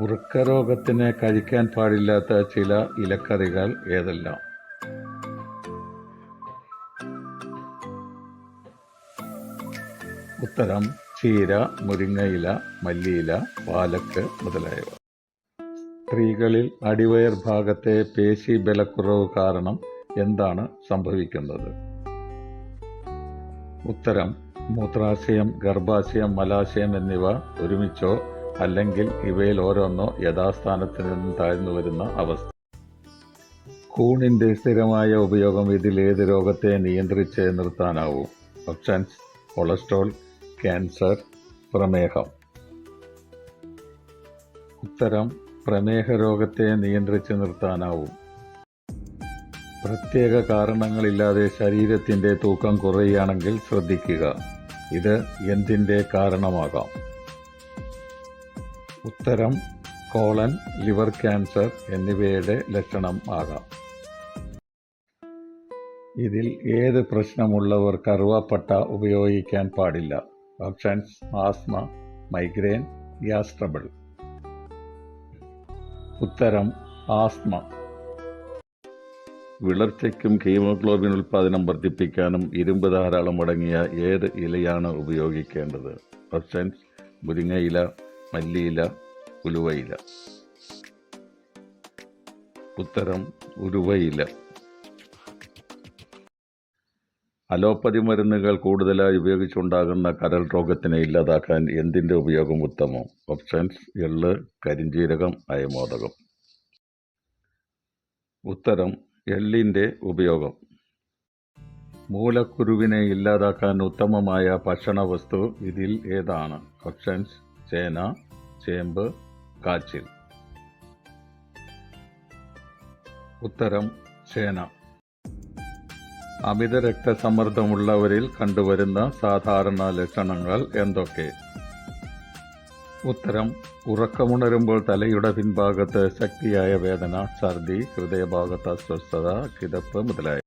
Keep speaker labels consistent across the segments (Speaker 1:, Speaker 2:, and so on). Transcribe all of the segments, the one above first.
Speaker 1: വൃക്കരോഗത്തിന് കഴിക്കാൻ പാടില്ലാത്ത ചില ഇലക്കറികൾ ഏതെല്ലാം? ഉത്തരം ചീര മുരിങ്ങയില മല്ലിയില പാലക്ക് മുതലായവ. സ്ത്രീകളിൽ അടിവയർ ഭാഗത്തെ പേശി ബലക്കുറവ് കാരണം എന്താണ് സംഭവിക്കുന്നത്? ഉത്തരം മൂത്രാശയം ഗർഭാശയം മലാശയം എന്നിവ ഒരുമിച്ചോ അല്ലെങ്കിൽ ഇവയിൽ ഓരോന്നോ യഥാസ്ഥാനത്ത് നിന്ന് താഴ്ന്നു വരുന്ന അവസ്ഥ. കൂണിന്റെ സ്ഥിരമായ ഉപയോഗം ഇതിൽ ഏത് രോഗത്തെ നിയന്ത്രിച്ച് നിർത്താനാവും? ഓപ്ഷൻസ് കൊളസ്ട്രോൾ ക്യാൻസർ പ്രമേഹം. ഉത്തരം പ്രമേഹ രോഗത്തെ നിയന്ത്രിച്ച് നിർത്താനാവും. പ്രത്യേക കാരണങ്ങളില്ലാതെ ശരീരത്തിന്റെ തൂക്കം കുറയുകയാണെങ്കിൽ ശ്രദ്ധിക്കുക. ഇത് എന്തിന്റെ കാരണമാകാം? ഉത്തരം കോളൻ ലിവർ ക്യാൻസർ എന്നിവയുടെ ലക്ഷണം ആകാം. ഇതിൽ ഏത് പ്രശ്നമുള്ളവർ കറുവാപ്പട്ട ഉപയോഗിക്കാൻ പാടില്ല? Options asthma migraine gas trouble. ഉത്തരം ആസ്മ. വിളർച്ചയ്ക്കും ഹീമോഗ്ലോബിൻ ഉൽപ്പാദനം വർദ്ധിപ്പിക്കാനും ഇരുമ്പ് ധാരാളം അടങ്ങിയ ഏത് ഇലയാണ് ഉപയോഗിക്കേണ്ടത്? ഓപ്ഷൻസ് മുരിങ്ങയില മല്ലിയില ഉലുവയില. ഉത്തരം ഉലുവയില. അലോപ്പതി മരുന്നുകൾ കൂടുതലായി ഉപയോഗിച്ചുണ്ടാകുന്ന കരൾ രോഗത്തിനെ ഇല്ലാതാക്കാൻ എന്തിന്റെ ഉപയോഗം ഉത്തമം? ഓപ്ഷൻസ് എൾ കരിഞ്ജീരകം അയമോദകം. ഉത്തരം എള്ളിന്റെ ഉപയോഗം. മൂലക്കുരുവിനെ ഇല്ലാതാക്കാൻ ഉത്തമമായ ഭക്ഷണ വസ്തു ഇതിൽ ഏതാണ്? ഓപ്ഷൻസ് ചേന ചേമ്പ് കാച്ചിൽ. ഉത്തരം ചേന. അമിത രക്തസമ്മർദ്ദമുള്ളവരിൽ കണ്ടുവരുന്ന സാധാരണ ലക്ഷണങ്ങൾ എന്തൊക്കെ? ഉത്തരം ഉറക്കമുണരുമ്പോൾ തലയുടെ പിൻഭാഗത്ത് ശക്തിയായ വേദന ഛർദി ഹൃദയഭാഗത്ത് അസ്വസ്ഥത കിതപ്പ് മുതലായ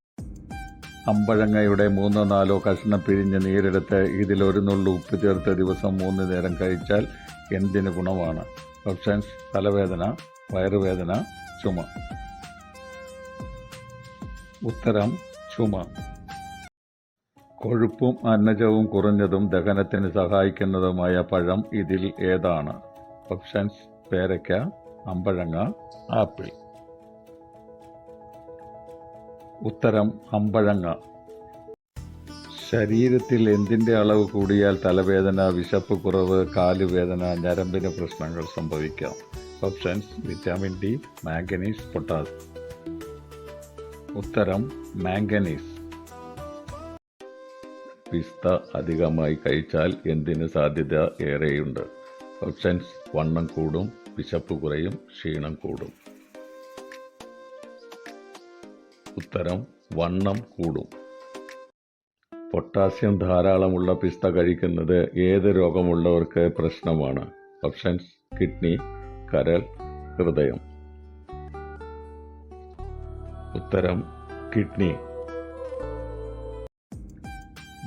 Speaker 1: അമ്പഴങ്ങയുടെ മൂന്നോ നാലോ കഷ്ണം പിരിഞ്ഞ് നീരെടുത്ത് ഇതിൽ ഒരു നുള്ളു ഉപ്പ് ചേർത്ത് ദിവസം മൂന്ന് നേരം കഴിച്ചാൽ എന്തിന് ഗുണമാണ്? ഓപ്ഷൻസ് തലവേദന വയറുവേദന ചുമ. ഉത്തരം ചുമ. കൊഴുപ്പും അന്നജവും കുറഞ്ഞതും ദഹനത്തിന് സഹായിക്കുന്നതുമായ പഴം ഇതിൽ ഏതാണ്? ഓപ്ഷൻസ് പേരയ്ക്ക അമ്പഴങ്ങ ആപ്പിൾ. ഉത്തരം അമ്പഴങ്ങ. ശരീരത്തിൽ എന്തിന്റെ അളവ് കൂടിയാൽ തലവേദന വിശപ്പ് കുറവ് കാലുവേദന ഞരമ്പിന് പ്രശ്നങ്ങൾ സംഭവിക്കാം. Options vitamin D manganese potassium ഉത്തരം മാംഗനീസ് പിസ്ത അധികമായി കഴിച്ചാൽ എന്തിന് സാധ്യത ഏറെയുണ്ട്? ഓപ്ഷൻസ് വണ്ണം കൂടും വിശപ്പ് കുറയും ക്ഷീണം കൂടും. ഉത്തരം വണ്ണം കൂടും. പൊട്ടാസ്യം ധാരാളമുള്ള പിസ്ത കഴിക്കുന്നത് ഏത് രോഗമുള്ളവർക്ക് പ്രശ്നമാണ്? ഓപ്ഷൻസ് കിഡ്നി കരൾ ഹൃദയം. ഉത്തരം കിഡ്നി.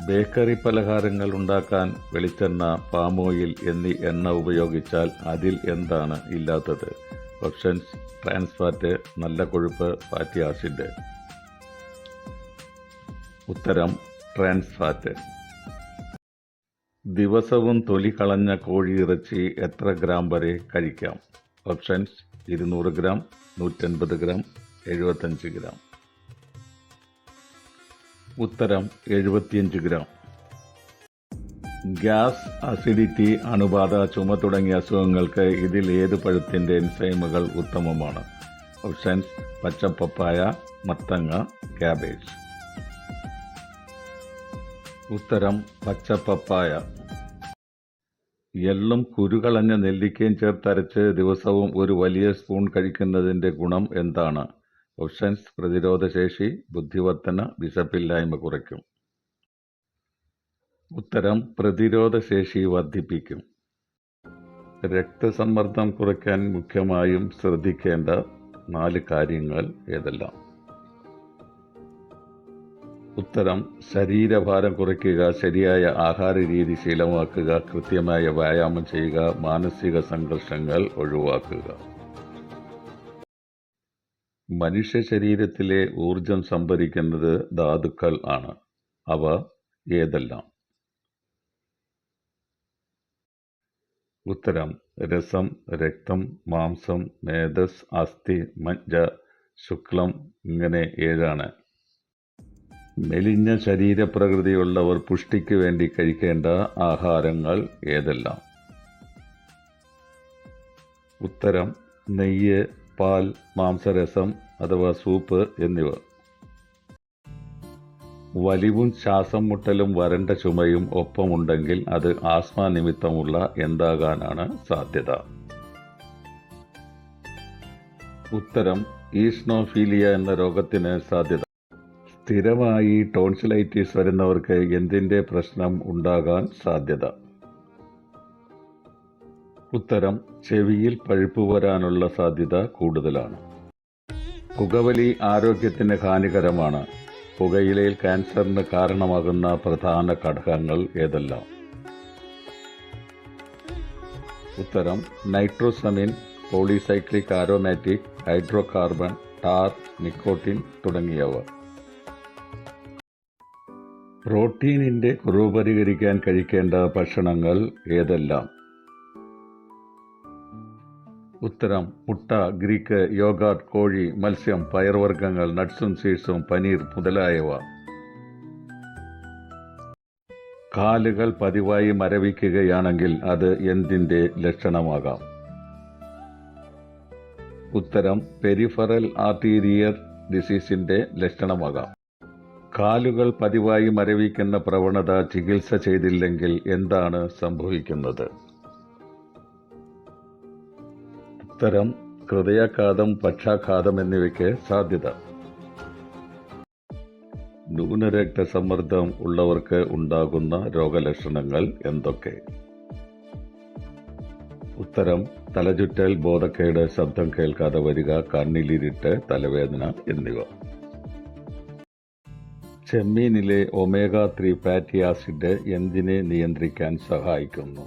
Speaker 1: ബേക്കറി പലഹാരങ്ങൾ ഉണ്ടാക്കാൻ വെളിച്ചെണ്ണ പാം ഓയിൽ എന്നീ എണ്ണ ഉപയോഗിച്ചാൽ അതിൽ എന്താണ് ഇല്ലാത്തത്? ഓപ്ഷൻസ് ട്രാൻസ് ഫാറ്റ് നല്ല കൊഴുപ്പ് ഫാറ്റി ആസിഡ്. ഉത്തരം ട്രാൻസ്ഫാറ്റ്. ദിവസവും തൊലി കളഞ്ഞ കോഴിയിറച്ചി എത്ര ഗ്രാം വരെ കഴിക്കാം? ഓപ്ഷൻസ് ഇരുന്നൂറ് ഗ്രാം നൂറ്റൻപത് ഗ്രാം എഴുപത്തഞ്ച് ഗ്രാം. ഉത്തരം എഴുപത്തിയഞ്ച് ഗ്രാം. ഗ്യാസ് അസിഡിറ്റി അണുബാധ ചുമ തുടങ്ങിയ അസുഖങ്ങൾക്ക് ഇതിൽ ഏത് പഴത്തിന്റെ എൻസൈമുകൾ ഉത്തമമാണ്? ഓപ്ഷൻസ് പച്ചപ്പപ്പായ മത്തങ്ങ ക്യാബേജ്. ഉത്തരം പച്ചപ്പപ്പായ. എള്ളും കുരുകളഞ്ഞ നെല്ലിക്കയും ചേർത്തരച്ച് ദിവസവും ഒരു വലിയ സ്പൂൺ കഴിക്കുന്നതിന്റെ ഗുണം എന്താണ്? ഓപ്ഷൻസ് പ്രതിരോധശേഷി ബുദ്ധിവർത്തന വിശപ്പില്ലായ്മ കുറയ്ക്കും. ഉത്തരം പ്രതിരോധശേഷി വർദ്ധിപ്പിക്കും. രക്തസമ്മർദ്ദം കുറയ്ക്കാൻ മുഖ്യമായും ശ്രദ്ധിക്കേണ്ട നാല് കാര്യങ്ങൾ ഏതെല്ലാം? ഉത്തരം ശരീരഭാരം കുറയ്ക്കുക ശരിയായ ആഹാര രീതി ശീലമാക്കുക കൃത്യമായ വ്യായാമം ചെയ്യുക മാനസിക സംഘർഷങ്ങൾ ഒഴിവാക്കുക. മനുഷ്യ ശരീരത്തിലെ ഊർജം സംഭരിക്കുന്നത് ധാതുക്കൾ ആണ്. അവ ഏതെല്ലാം? ഉത്തരം രസം രക്തം മാംസം മേധസ് അസ്ഥി മജ്ജ ശുക്ലം ഇങ്ങനെ ഏഴാണ്. മെലിഞ്ഞ ശരീരപ്രകൃതിയുള്ളവർ പുഷ്ടിക്ക് വേണ്ടി കഴിക്കേണ്ട ആഹാരങ്ങൾ ഏതെല്ലാം? ഉത്തരം നെയ്യ് പാൽ മാംസരസം അഥവാ സൂപ്പ് എന്നിവ. വലിവും ശ്വാസം മുട്ടലും വരണ്ട ചുമയും ഒപ്പമുണ്ടെങ്കിൽ അത് ആസ്മ നിമിത്തമുള്ള എന്താകാനാണ് സാധ്യത? ഉത്തരം ഈസ്നോഫീലിയ എന്ന രോഗത്തിന് സാധ്യത. സ്ഥിരമായി ടോൺസിലൈറ്റിസ് വരുന്നവർക്ക് എന്തിന്റെ പ്രശ്നം ഉണ്ടാകാൻ സാധ്യത? ഉത്തരം ചെവിയിൽ പഴുപ്പ് വരാനുള്ള സാധ്യത കൂടുതലാണ്. പുകവലി ആരോഗ്യത്തിന് ഹാനികരമാണ്. പുകയിലയിൽ ക്യാൻസറിന് കാരണമാകുന്ന പ്രധാന ഘടകങ്ങൾ ഏതെല്ലാം? ഉത്തരം nitrosamine polycyclic aromatic hydrocarbon tar nicotine തുടങ്ങിയവ. പ്രോട്ടീനിന്റെ കുറവ് പരിഹരിക്കാൻ കഴിക്കേണ്ട ഭക്ഷണങ്ങൾ ഏതെല്ലാം? ഉത്തരം മുട്ട ഗ്രീക്ക് യോഗാട്ട് കോഴി മത്സ്യം പയർവർഗങ്ങൾ നട്ട്സും സീഡ്സും പനീർ മുതലായവ. കാലുകൾ പതിവായി മരവിക്കുകയാണെങ്കിൽ അത് എന്തിന്റെ ലക്ഷണമാകാം? ഉത്തരം പെരിഫറൽ ആർട്ടീരിയർ ഡിസീസിന്റെ ലക്ഷണമാകാം. കാലുകൾ പതിവായി മരവിക്കുന്ന പ്രവണത ചികിത്സ ചെയ്തില്ലെങ്കിൽ എന്താണ് സംഭവിക്കുന്നത്? ഉത്തരം ഹൃദയാഘാതം പക്ഷാഘാതം എന്നിവയ്ക്ക് സാധ്യത. ന്യൂനരക്തസമ്മർദ്ദം ഉള്ളവർക്ക് ഉണ്ടാകുന്ന രോഗലക്ഷണങ്ങൾ എന്തൊക്കെ? ഉത്തരം തലചുറ്റൽ ബോധക്കേട് ശബ്ദം കേൾക്കാതെ വരിക കണ്ണിലിരിട്ട് തലവേദന എന്നിവ. ചെമ്മീനിലെ ഒമേഗ ത്രീ ഫാറ്റി ആസിഡ് എന്തിനെ നിയന്ത്രിക്കാൻ സഹായിക്കുന്നു?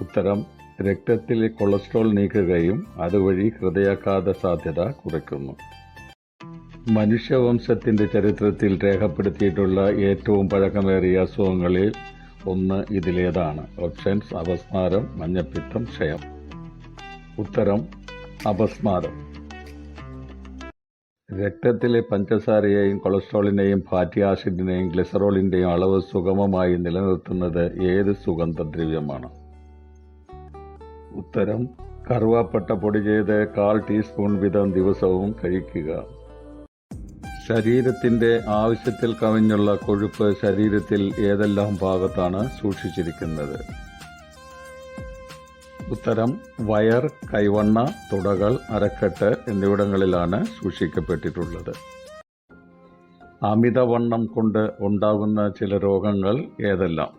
Speaker 1: ഉത്തരം രക്തത്തിലെ കൊളസ്ട്രോൾ നീക്കുകയും അതുവഴി ഹൃദയാഘാത സാധ്യത കുറയ്ക്കുന്നു. മനുഷ്യവംശത്തിന്റെ ചരിത്രത്തിൽ രേഖപ്പെടുത്തിയിട്ടുള്ള ഏറ്റവും പഴക്കമേറിയ അസുഖങ്ങളിൽ ഒന്ന് ഇതിലേതാണ്. ഓപ്ഷൻസ് അപസ്മാരം മഞ്ഞപ്പിത്തം ക്ഷയം. ഉത്തരം അപസ്മാരം. രക്തത്തിലെ പഞ്ചസാരയെയും കൊളസ്ട്രോളിനെയും ഫാറ്റി ആസിഡിനെയും ഗ്ലിസറോളിന്റെയും അളവ് സുഗമമായി നിലനിർത്തുന്നത് ഏത് സുഗന്ധദ്രവ്യമാണ്? ഉത്തരം കറുവാപ്പട്ട പൊടി ചെയ്ത് കാൽ ടീസ്പൂൺ വീതം ദിവസവും കഴിക്കുക. ശരീരത്തിന്റെ ആവശ്യത്തിൽ കവിഞ്ഞുള്ള കൊഴുപ്പ് ശരീരത്തിൽ ഏതെല്ലാം ഭാഗത്താണ് സൂക്ഷിച്ചിരിക്കുന്നത്? ഉത്തരം വയർ കൈവണ്ണ തുടകൾ അരക്കെട്ട് എന്നിവിടങ്ങളിലാണ് സൂക്ഷിക്കപ്പെട്ടിട്ടുള്ളത്. അമിതവണ്ണം കൊണ്ട് ഉണ്ടാകുന്ന ചില രോഗങ്ങൾ ഏതെല്ലാം?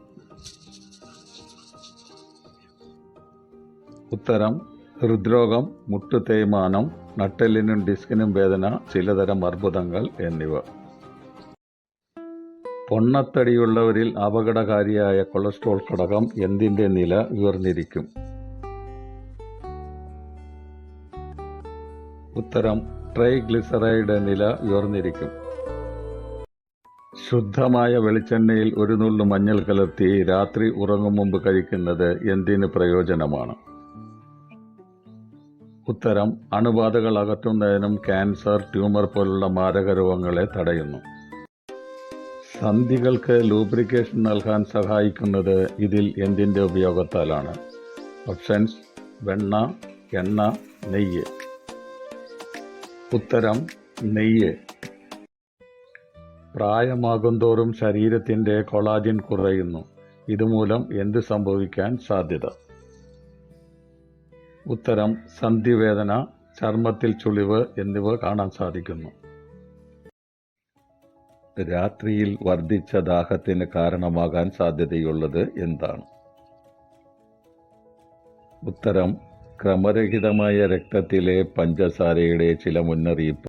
Speaker 1: ഉത്തരം ഹൃദ്രോഗം മുട്ടു തേയ്മാനം നട്ടെല്ലിനും ഡിസ്കിനും വേദന ചിലതരം അർബുദങ്ങൾ എന്നിവ. പൊണ്ണത്തടിയുള്ളവരിൽ അപകടകാരിയായ കൊളസ്ട്രോൾ ഘടകം എന്തിന്റെ നില ഉയർന്നിരിക്കും? ഉത്തരം ട്രൈഗ്ലിസറൈഡ് നില ഉയർന്നിരിക്കും. ശുദ്ധമായ വെളിച്ചെണ്ണയിൽ ഒരു നുള്ളു മഞ്ഞൾ കലർത്തി രാത്രി ഉറങ്ങും മുമ്പ് കഴിക്കുന്നത് എന്തിന് പ്രയോജനമാണ്? ഉത്തരം അണുബാധകൾ അകറ്റുന്നതിനും ക്യാൻസർ ട്യൂമർ പോലുള്ള മാരക രോഗങ്ങളെ തടയുന്നു. സന്ധികൾക്ക് ലൂബ്രിക്കേഷൻ നൽകാൻ സഹായിക്കുന്നത് ഇതിൽ എന്തിന്റെ ഉപയോഗത്താലാണ്? ഓപ്ഷൻസ് വെണ്ണ എണ്ണ നെയ്യ്. ഉത്തരം നെയ്യ്. പ്രായമാകുന്തോറും ശരീരത്തിന്റെ കൊളാജിൻ കുറയുന്നു. ഇതുമൂലം എന്ത് സംഭവിക്കാൻ സാധ്യത? ഉത്തരം സന്ധിവേദന ചർമ്മത്തിൽ ചുളിവ് എന്നിവ കാണാൻ സാധിക്കുന്നു. രാത്രിയിൽ വർദ്ധിച്ച ദാഹത്തിന് കാരണമാകാൻ സാധ്യതയുള്ളത് എന്താണ്? ഉത്തരം ക്രമരഹിതമായ രക്തത്തിലെ പഞ്ചസാരയുടെ ചില മുന്നറിയിപ്പ്.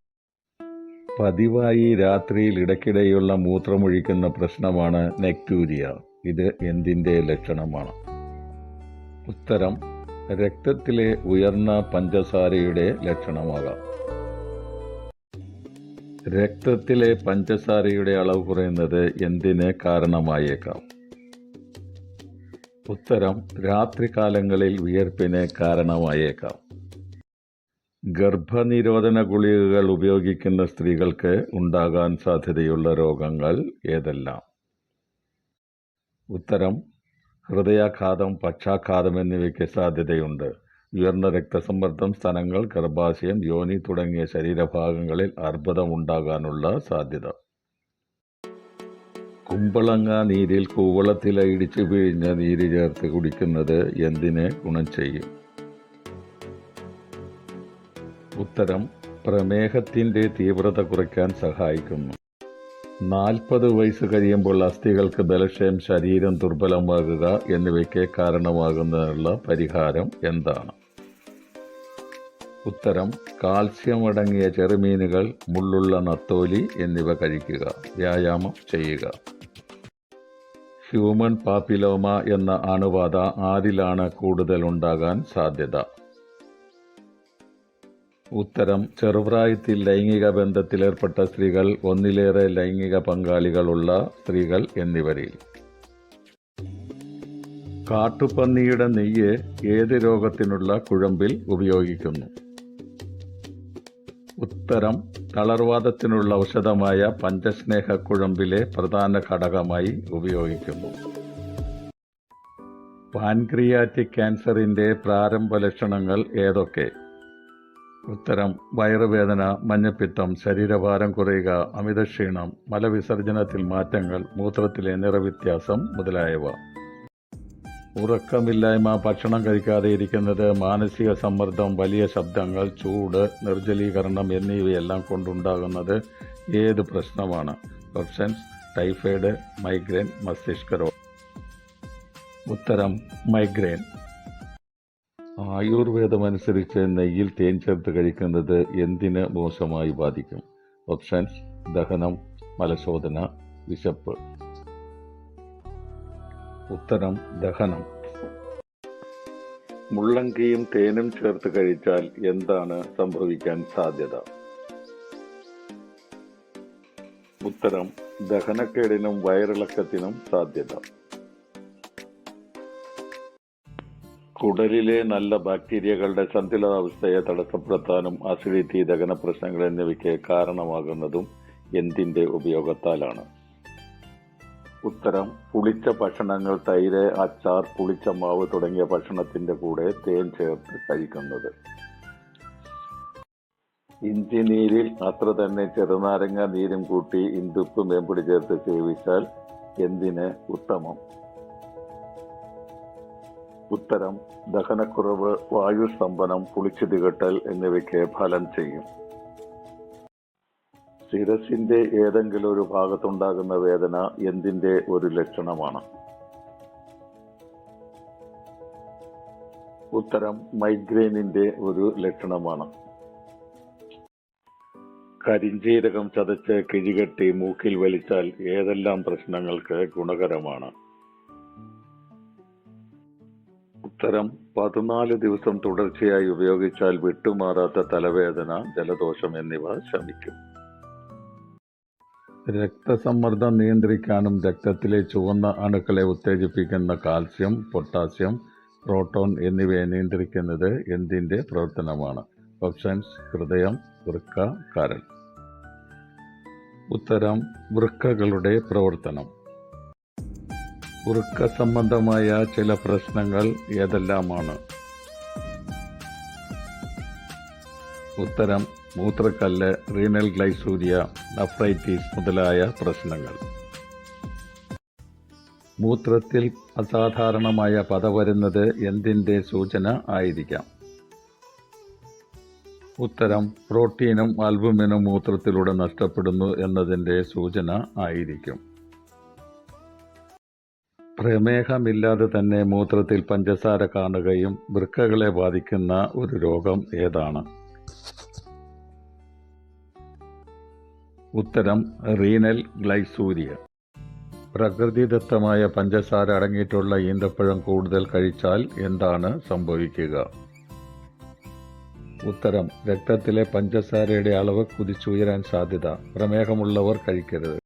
Speaker 1: പതിവായി രാത്രിയിൽ ഇടയ്ക്കിടെയുള്ള മൂത്രമൊഴിക്കുന്ന പ്രശ്നമാണ് നെക്ടൂരിയ. ഇത് എന്തിന്റെ ലക്ഷണമാണ്? ഉത്തരം രക്തത്തിലെ ഉയർന്ന പഞ്ചസാരയുടെ ലക്ഷണമാകാം. രക്തത്തിലെ പഞ്ചസാരയുടെ അളവ് കുറയുന്നത് എന്തിന് കാരണമായേക്കാം? ഉത്തരം രാത്രികാലങ്ങളിൽ വിയർപ്പിന് കാരണമായേക്കാം. ഗർഭനിരോധന ഗുളികകൾ ഉപയോഗിക്കുന്ന സ്ത്രീകൾക്ക് ഉണ്ടാകാൻ സാധ്യതയുള്ള രോഗങ്ങൾ ഏതെല്ലാം? ഉത്തരം ഹൃദയാഘാതം പക്ഷാഘാതം എന്നിവയ്ക്ക് സാധ്യതയുണ്ട്. ഉയർന്ന രക്തസമ്മർദ്ദം സ്ഥലങ്ങൾ ഗർഭാശയം യോനി തുടങ്ങിയ ശരീരഭാഗങ്ങളിൽ അർബുദം ഉണ്ടാകാനുള്ള സാധ്യത. കുമ്പളങ്ങ നീരിൽ കൂവളത്തിൽ ഇടിച്ചു പിഴിഞ്ഞ നീര് ചേർത്ത് കുടിക്കുന്നത് എന്തിനെ ഗുണം ചെയ്യും? ഉത്തരം പ്രമേഹത്തിന്റെ തീവ്രത കുറയ്ക്കാൻ സഹായിക്കുന്നു. നാൽപ്പത് വയസ്സ് കഴിയുമ്പോൾ അസ്ഥികൾക്ക് ബലക്ഷയം ശരീരം ദുർബലമാകുക എന്നിവയ്ക്ക് കാരണമാകുന്നതിനുള്ള പരിഹാരം എന്താണ്? ഉത്തരം കാൽസ്യം അടങ്ങിയ ചെറുമീനുകൾ മുള്ളുള്ള നത്തോലി എന്നിവ കഴിക്കുക. വ്യായാമം ചെയ്യുക. ഹ്യൂമൻ പാപ്പിലോമ എന്ന അണുബാധ ആരിലാണ് കൂടുതൽ ഉണ്ടാകാൻ സാധ്യത? ഉത്തരം ചെറുപ്രായത്തിൽ ലൈംഗിക ബന്ധത്തിലേർപ്പെട്ട സ്ത്രീകൾ ഒന്നിലേറെ ലൈംഗിക പങ്കാളികളുള്ള സ്ത്രീകൾ എന്നിവരിൽ. കാട്ടുപന്നിയുടെ നെയ്യ് ഏത് രോഗത്തിനുള്ള കുഴമ്പിൽ ഉപയോഗിക്കുന്നു? ഉത്തരം തളർവാദത്തിനുള്ള ഔഷധമായ പഞ്ചസ്നേഹ കുഴമ്പിലെ പ്രധാന ഘടകമായി ഉപയോഗിക്കുന്നു. പാൻക്രിയാറ്റിക് ക്യാൻസറിന്റെ പ്രാരംഭ ലക്ഷണങ്ങൾ ഏതൊക്കെ? ഉത്തരം വയറുവേദന മഞ്ഞപ്പിത്തം ശരീരഭാരം കുറയുക അമിതക്ഷീണം മലവിസർജനത്തിൽ മാറ്റങ്ങൾ മൂത്രത്തിലെ നിറവ്യത്യാസം മുതലായവ. ഉറക്കമില്ലായ്മ ഭക്ഷണം കഴിക്കാതെ ഇരിക്കുന്നത് മാനസിക സമ്മർദ്ദം വലിയ ശബ്ദങ്ങൾ ചൂട് നിർജലീകരണം എന്നിവയെല്ലാം കൊണ്ടുണ്ടാകുന്നത് ഏത് പ്രശ്നമാണ്? ഓപ്ഷൻസ് ടൈഫോയിഡ് മൈഗ്രെയിൻ മസ്തിഷ്ക രോഗം. ഉത്തരം മൈഗ്രെയിൻ ആയുർവേദമനുസരിച്ച് നെയ്യിൽ തേൻ ചേർത്ത് കഴിക്കുന്നത് എന്തിന് മോശമായി ബാധിക്കും? ഓപ്ഷൻസ് ദഹനം മലശോധന വിശപ്പ്. ഉത്തരം ദഹനം. മുള്ളങ്കിയും തേനും ചേർത്ത് കഴിച്ചാൽ എന്താണ് സംഭവിക്കാൻ സാധ്യത? ഉത്തരം ദഹനക്കേടിനും വയറിളക്കത്തിനും സാധ്യത. കുടലിലെ നല്ല ബാക്ടീരിയകളുടെ സന്തുലിതാവസ്ഥയെ തടസ്സപ്പെടുത്താനും അസിഡിറ്റി ദഹന പ്രശ്നങ്ങൾ എന്നിവയ്ക്ക് കാരണമാകുന്നതും എന്തിന്റെ ഉപയോഗത്താലാണ്? ഉത്തരം പുളിച്ച ഭക്ഷണങ്ങൾ തൈര് അച്ചാർ പുളിച്ച മാവ് തുടങ്ങിയ ഭക്ഷണത്തിന്റെ കൂടെ തേൻ ചേർത്ത് കഴിക്കുന്നത്. ഇഞ്ചി നീരിൽ അത്ര തന്നെ ചെറുനാരങ്ങ നീരും കൂട്ടി ഇന്ദുപ്പ് മേമ്പൊടി ചേർത്ത് സേവിച്ചാൽ എന്തിന് ഉത്തമം? ഉത്തരം ദഹനക്കുറവ് വായുസ്തംഭനം പുളിച്ചു തികട്ടൽ എന്നിവയ്ക്ക് ഫലം ചെയ്യും. ശിരസിന്റെ ഏതെങ്കിലും ഒരു ഭാഗത്തുണ്ടാകുന്ന വേദന എന്തിന്റെ ഒരു ലക്ഷണമാണ്? ഉത്തരം മൈഗ്രെയിനിന്റെ ഒരു ലക്ഷണമാണ്. കരിഞ്ജീരകം ചതച്ച് കിഴികെട്ടി മൂക്കിൽ വലിച്ചാൽ ഏതെല്ലാം പ്രശ്നങ്ങൾക്ക് ഗുണകരമാണ്? ഉത്തരം പതിനാല് ദിവസം തുടർച്ചയായി ഉപയോഗിച്ചാൽ വിട്ടുമാറാത്ത തലവേദന ജലദോഷം എന്നിവ ശമിക്കും. രക്തസമ്മർദ്ദം നിയന്ത്രിക്കാനും രക്തത്തിലെ ചുവന്ന അണുക്കളെ ഉത്തേജിപ്പിക്കുന്ന കാൽസ്യം പൊട്ടാസ്യം പ്രോട്ടോൺ എന്നിവയെ നിയന്ത്രിക്കുന്നത് എന്തിന്റെ പ്രവർത്തനമാണ്? ഓപ്ഷൻസ് ഹൃദയം വൃക്ക കരൾ. ഉത്തരം വൃക്കകളുടെ പ്രവർത്തനം. വൃക്ക സംബന്ധമായ ചില പ്രശ്നങ്ങൾ ഏതെല്ലാമാണ്? ഉത്തരം മൂത്രക്കല്ല് റീനൽ ഗ്ലൈസൂരിയ നഫ്രൈറ്റീസ് മുതലായ പ്രശ്നങ്ങൾ. മൂത്രത്തിൽ അസാധാരണമായ പത വരുന്നത് എന്തിന്റെ സൂചന ആയിരിക്കാം? ഉത്തരം പ്രോട്ടീനും ആൽബുമിനും മൂത്രത്തിലൂടെ നഷ്ടപ്പെടുന്നു എന്നതിന്റെ സൂചന ആയിരിക്കും. പ്രമേഹമില്ലാതെ തന്നെ മൂത്രത്തിൽ പഞ്ചസാര കാണുകയും വൃക്കകളെ ബാധിക്കുന്ന ഒരു രോഗം ഏതാണ്? ഉത്തരം റീനൽ ഗ്ലൈസൂരിയ. പ്രകൃതിദത്തമായ പഞ്ചസാര അടങ്ങിയിട്ടുള്ള ഈന്തപ്പഴം കൂടുതൽ കഴിച്ചാൽ എന്താണ് സംഭവിക്കുക? ഉത്തരം രക്തത്തിലെ പഞ്ചസാരയുടെ അളവ് കുതിച്ചുയരാൻ സാധ്യത. പ്രമേഹമുള്ളവർ കഴിക്കരുത്.